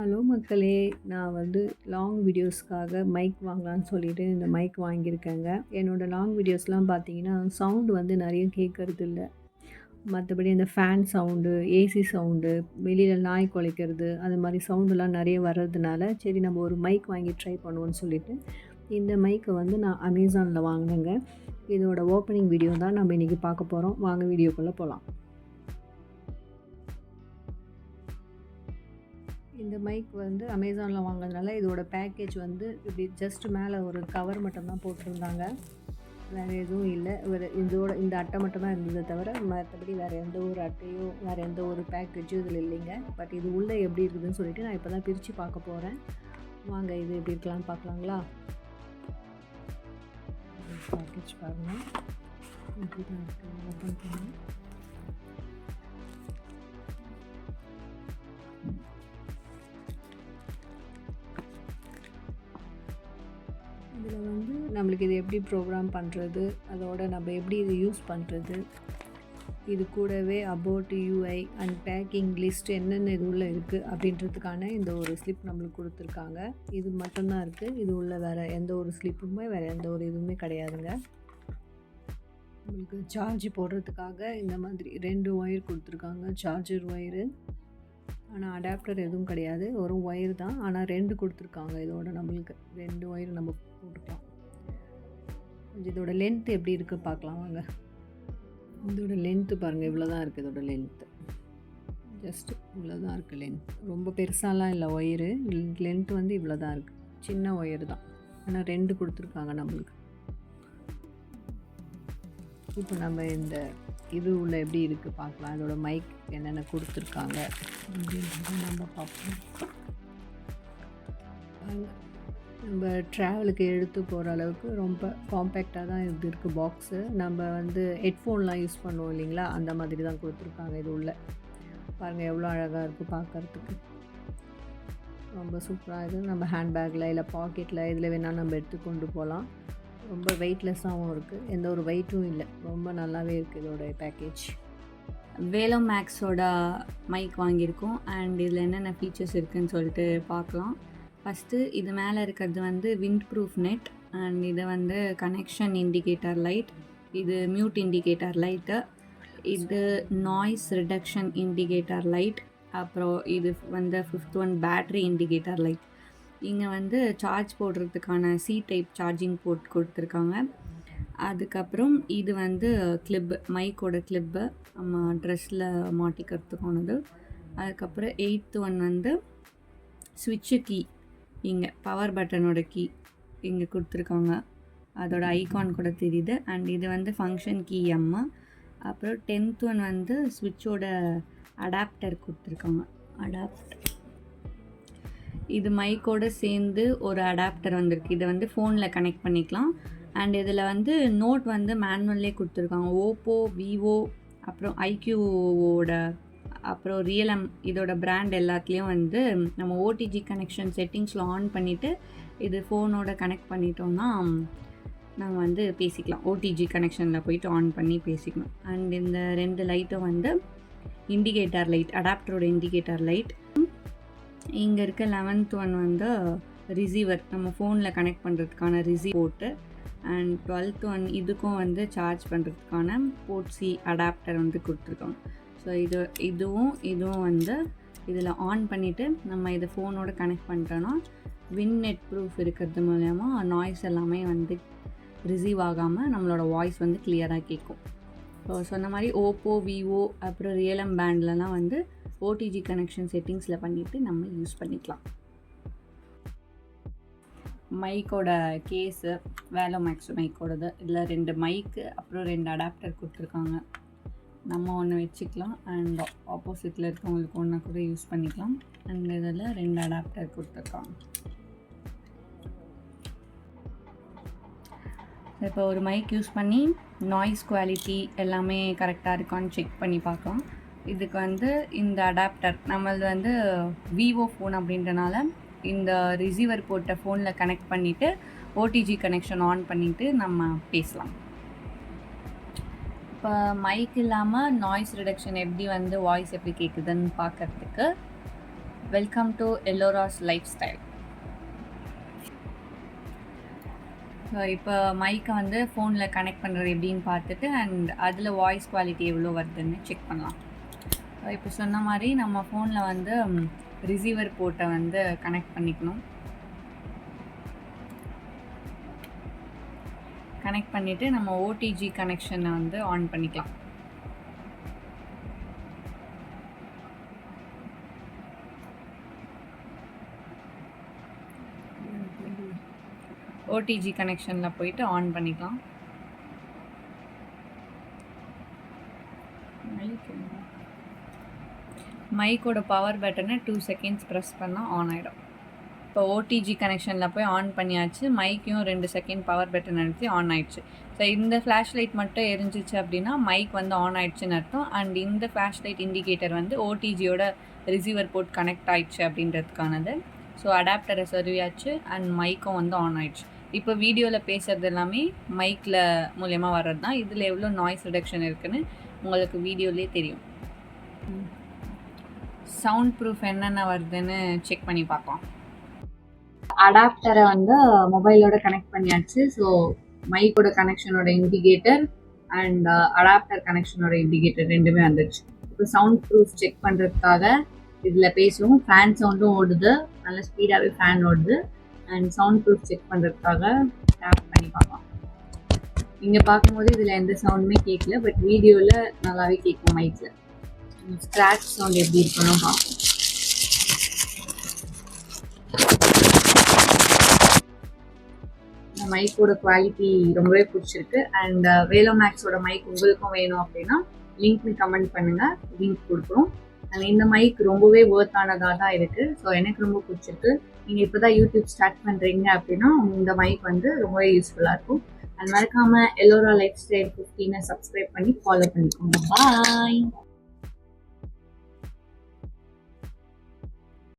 Hello மக்களே நான் வந்து லாங் வீடியோஸ்க்காக மைக் வாங்கலான்னு சொல்லிட்டு இந்த மைக் வாங்கியிருக்கேங்க. என்னோடய லாங் வீடியோஸ்லாம் பார்த்தீங்கன்னா சவுண்டு வந்து நிறைய கேட்கறது இல்லை மற்றபடி இந்த ஃபேன் சவுண்டு ஏசி சவுண்டு வெளியில் நாய் குலைக்கிறது அது மாதிரி சவுண்டுலாம் நிறைய வர்றதுனால சரி நம்ம ஒரு மைக் வாங்கி ட்ரை பண்ணுவோன்னு சொல்லிட்டு இந்த மைக்கை வந்து நான் அமேசானில் வாங்கினேங்க. இதோட ஓப்பனிங் வீடியோ தான் நம்ம இன்றைக்கி பார்க்க போகிறோம் வாங்க வீடியோக்குள்ளே போகலாம் இந்த மைக் வந்து அமேசானில் வாங்கினதுனால இதோட பேக்கேஜ் வந்து இப்படி ஜஸ்ட் மேலே ஒரு கவர் மட்டும்தான் போட்டிருந்தாங்க. வேறு எதுவும் இல்லை. வேறு இதோட இந்த அட்டை மட்டும்தான் இருந்ததை தவிர மற்றபடி வேறு எந்த ஒரு அட்டையோ வேறு எந்த ஒரு பேக்கேஜும் இதில் இல்லைங்க. பட் இது உள்ளே எப்படி இருக்குதுன்னு சொல்லிட்டு நான் இப்போ தான் பிரித்து பார்க்க போகிறேன் வாங்க இது எப்படி இருக்கலாம்னு பார்க்கலாங்களா? பேக்கேஜ் பாருங்கள் இப்படி தான் இருக்குது ஓப்பன் பண்ணி. நம்மளுக்கு இது எப்படி ப்ரோக்ராம் பண்ணுறது அதோட நம்ம எப்படி இது யூஸ் பண்ணுறது இது கூடவே about UI and packing list என்னென்ன இது உள்ளே இருக்குது அப்படின்றதுக்கான இந்த ஒரு ஸ்லிப் நம்மளுக்கு கொடுத்துருக்காங்க. இது மட்டும்தான் இருக்குது இது உள்ள வேறு எந்த ஒரு ஸ்லிப்புமே வேறு எந்த ஒரு இதுவுமே கிடையாதுங்க. நம்மளுக்கு சார்ஜ் போடுறதுக்காக இந்த மாதிரி ரெண்டு ஒயர் கொடுத்துருக்காங்க. சார்ஜர் ஒயரு ஆனால் அடாப்டர் எதுவும் கிடையாது. ஒரு ஒயர் தான். ஆனால் ரெண்டு கொடுத்துருக்காங்க இதோட நம்மளுக்கு. ரெண்டு ஒயர் நம்ம போட்டுக்கலாம். இதோட லென்த் எப்படி இருக்குது பார்க்கலாம் வாங்க. இதோட லென்த்து பாருங்கள் இவ்வளோ தான் இருக்குது இதோட லென்த்து ஜஸ்ட் இவ்வளோ தான் இருக்குது லென்த் ரொம்ப பெருசாலாம் இல்லை ஒயரு லென்த் வந்து இவ்வளோ தான் இருக்குது சின்ன ஒயர் தான். ஆனால் ரெண்டு கொடுத்துருக்காங்க நம்மளுக்கு. இப்போ நம்ம இந்த இது உள்ள எப்படி இருக்குது பார்க்கலாம். இதோட மைக் என்னென்ன கொடுத்துருக்காங்க அப்படின்றத நம்ம பார்ப்போம். நம்ம ட்ராவலுக்கு எடுத்து போகிற அளவுக்கு ரொம்ப காம்பேக்டாக தான் இது இருக்குது பாக்ஸு நம்ம வந்து ஹெட்ஃபோன்லாம் யூஸ் பண்ணுவோம் இல்லைங்களா? அந்த மாதிரி தான் கொடுத்துருக்காங்க இது உள்ள. பாருங்கள் எவ்வளோ அழகாக இருக்குது பார்க்குறதுக்கு. ரொம்ப சூப்பராக இருக்குது நம்ம ஹேண்ட்பேக்கில் இல்லை பாக்கெட்டில் இதில் வேணால் நம்ம எடுத்து கொண்டு போகலாம் ரொம்ப வெயிட்லெஸ்ஸாகவும் இருக்குது எந்த ஒரு வெயிட்டும் இல்லை. ரொம்ப நல்லாவே இருக்குது இதோட பேக்கேஜ் வேலோ மேக்ஸோட மைக் வாங்கியிருக்கோம். அண்ட் இதில் என்னென்ன ஃபீச்சர்ஸ் இருக்குதுன்னு சொல்லிட்டு பார்க்கலாம். ஃபஸ்ட்டு இது மேலே இருக்கிறது வந்து விண்ட் ப்ரூஃப் நெட் அண்ட் இது வந்து கனெக்ஷன் இண்டிகேட்டர் லைட் இது மியூட் இண்டிகேட்டர் லைட்டு இது நாய்ஸ் ரிடக்ஷன் இண்டிகேட்டர் லைட் அப்புறம் இது வந்து fifth one battery indicator light இங்கே வந்து சார்ஜ் போடுறதுக்கான சி டைப் சார்ஜிங் போர்ட் கொடுத்துருக்காங்க. அதுக்கப்புறம் இது வந்து கிளிப்பு மைக்கோட கிளிப்பு நம்ம ட்ரெஸ்ஸில் மாட்டிக்கிறதுக்கானது அதுக்கப்புறம் எயித்து ஒன் வந்து ஸ்விட்சு கீ இங்கே பவர் பட்டனோட கீ இங்கே கொடுத்துருக்காங்க. அதோட ஐகான் கூட தெரியுது. அண்ட் இது வந்து ஃபங்க்ஷன் கீ எம்மா அப்புறம் டென்த் ஒன் வந்து ஸ்விட்சோட அடாப்டர் கொடுத்துருக்காங்க. அடாப்டர் இது மைக்கோடு சேர்ந்து ஒரு அடாப்டர் வந்திருக்கு. இதை வந்து ஃபோனில் கனெக்ட் பண்ணிக்கலாம். அண்ட் இதில் வந்து நோட் வந்து மேனுவல்லே கொடுத்துருக்காங்க. ஓப்போ விவோ அப்புறம் ஐக்யூவோட அப்புறம் ரியலம் இதோட பிராண்ட் எல்லாத்துலேயும் வந்து நம்ம ஓடிஜி கனெக்ஷன் செட்டிங்ஸில் ஆன் பண்ணிவிட்டு இது ஃபோனோட கனெக்ட் பண்ணிட்டோம்னா நம்ம வந்து பேசிக்கலாம். ஓடிஜி கனெக்ஷனில் போயிட்டு ஆன் பண்ணி பேசிக்கணும். அண்ட் இந்த ரெண்டு லைட்டும் வந்து இண்டிகேட்டர் லைட் அடாப்டரோட இண்டிகேட்டர் லைட் இங்கே இருக்க லெவன்த் ஒன் வந்து ரிசீவர் நம்ம ஃபோனில் கனெக்ட் பண்ணுறதுக்கான ரிசீவ் போட்டு அண்ட் டுவெல்த் ஒன் இதுக்கும் வந்து சார்ஜ் பண்ணுறதுக்கான போர்ட் சி அடாப்டர் வந்து கொடுத்துருக்கோம். ஸோ இது இதுவும் இதுவும் வந்து இதில் ஆன் பண்ணிவிட்டு நம்ம இதை ஃபோனோட கனெக்ட் பண்ணிட்டோன்னா வின் நெட் ப்ரூஃப் இருக்கிறது மூலயமா நாய்ஸ் எல்லாமே வந்து ரிசீவ் ஆகாமல் நம்மளோட வாய்ஸ் வந்து கிளியராக கேட்கும். ஸோ சொன்ன மாதிரி ஓப்போ விவோ அப்புறம் ரியலம் பேண்ட்லலாம் வந்து ஓடிஜி கனெக்ஷன் செட்டிங்ஸில் பண்ணிவிட்டு நம்ம யூஸ் பண்ணிக்கலாம். மைக்கோட கேஸு வேலோ மேக்ஸ் மைக்கோடது இதில் ரெண்டு மைக்கு அப்புறம் ரெண்டு அடாப்டர் கொடுத்துருக்காங்க. நம்ம ஒன்று வச்சுக்கலாம். அண்ட் ஆப்போசிட்டில் இருக்கவங்களுக்கு ஒன்றா கூட யூஸ் பண்ணிக்கலாம். அண்ட் இதில் ரெண்டு அடாப்டர் கொடுத்துருக்காங்க. இப்போ ஒரு மைக் யூஸ் பண்ணி நாய்ஸ் குவாலிட்டி எல்லாமே கரெக்டாக இருக்கான்னு செக் பண்ணி பார்க்கலாம். இதுக்கு வந்து இந்த அடாப்டர் நம்மளது வந்து விவோ ஃபோன் அப்படின்றனால இந்த ரிசீவர் போட்ட ஃபோனில் கனெக்ட் பண்ணிவிட்டு ஓடிஜி கனெக்ஷன் ஆன் பண்ணிவிட்டு நம்ம பேசலாம். இப்போ மைக் இல்லாமல் நாய்ஸ் ரிடக்ஷன் எப்படி வந்து வாய்ஸ் எப்படி கேட்குதுன்னு பார்க்கறதுக்கு welcome to Ellora's lifestyle so இப்போ மைக்கை வந்து ஃபோனில் கனெக்ட் பண்ணுறது எப்படின்னு பார்த்துட்டு அண்ட் அதில் வாய்ஸ் குவாலிட்டி எவ்வளோ வருதுன்னு செக் பண்ணலாம். இப்போ சொன்ன மாதிரி நம்ம ஃபோனில் வந்து ரிசீவர் போர்ட்டை வந்து கனெக்ட் பண்ணிக்கணும். கனெக்ட் பண்ணிவிட்டு நம்ம ஓடிஜி கனெக்ஷனை வந்து ஆன் பண்ணிக்கலாம். ஓடிஜி கனெக்ஷனில் போயிட்டு ஆன் பண்ணிக்கலாம். மைக்கோட பவர் பட்டனை டூ செகண்ட்ஸ் ப்ரெஸ் பண்ணால் ஆன் ஆகிடும் இப்போ ஓடிஜி கனெக்ஷனில் போய் ஆன் பண்ணியாச்சு. மைக்கையும் ரெண்டு செகண்ட் பவர் பட்டன் அழுத்தி ஆன் ஆயிடுச்சு. ஸோ இந்த ஃப்ளாஷ் லைட் மட்டும் எரிஞ்சிச்சு அப்படின்னா மைக் வந்து ஆன் ஆயிடுச்சுன்னு அர்த்தம். அண்ட் இந்த ஃப்ளாஷ் லைட் இண்டிகேட்டர் வந்து ஓடிஜியோட ரிசீவர் போர்ட் கனெக்ட் ஆயிடுச்சு அப்படின்றதுக்கானது. ஸோ அடாப்டரை சொருவியாச்சு அண்ட் மைக்கும் வந்து ஆன் ஆயிடுச்சு. இப்போ வீடியோவில் பேசுகிறது எல்லாமே மைக்கில் மூலயமா வர்றது தான். இதில் எவ்வளோ நாய்ஸ் ரிடக்ஷன் இருக்குன்னு உங்களுக்கு வீடியோலேயே தெரியும். சவுண்ட் ப்ரூஃப் என்னென்ன வருதுன்னு செக் பண்ணி பார்க்கலாம். அடாப்டரை வந்து மொபைலோட கனெக்ட் பண்ணியாச்சு. ஸோ மைக்கோட கனெக்ஷனோட இண்டிகேட்டர் அண்ட் அடாப்டர் கனெக்ஷனோட இண்டிகேட்டர் ரெண்டுமே வந்துடுச்சு இப்போ சவுண்ட் ப்ரூஃப் செக் பண்ணுறதுக்காக இதில் பேசுவோம் ஃபேன் சவுண்டும் ஓடுது. நல்ல ஸ்பீடாகவே ஃபேன் ஓடுது. அண்ட் சவுண்ட் ப்ரூஃப் செக் பண்ணுறதுக்காக டேப் பண்ணி பார்க்கலாம். இங்கே பார்க்கும்போது இதில் எந்த சவுண்டுமே கேட்கல பட் வீடியோவில் நல்லாவே கேட்கும் மைக்கில் ஸ்க்ராட்ச் சவுண்ட் எப்படி இருக்கணும் பார்ப்போம். மைக்கோட குவாலிட்டி ரொம்பவே பிடிச்சிருக்கு. அண்ட் வேலோ uh, மேக்ஸோட மைக் உங்களுக்கும் வேணும் அப்படின்னா லிங்க்னு கமெண்ட் பண்ணுங்கள் லிங்க் கொடுக்குறோம். அண்ட் இந்த மைக் ரொம்பவே ஒர்த்தானதாக தான் இருக்குது ஸோ எனக்கு ரொம்ப பிடிச்சிருக்கு. நீங்கள் இப்போ தான் யூடியூப் ஸ்டார்ட் பண்ணுறீங்க அப்படின்னா இந்த மைக் வந்து ரொம்பவே யூஸ்ஃபுல்லாக இருக்கும். அண்ட் மறக்காமல் எல்லோரா லைஃப் ஸ்டைல் ஃபிஃப்டீனை சப்ஸ்கிரைப் பண்ணி ஃபாலோ பண்ணிக்கோங்க. பாய்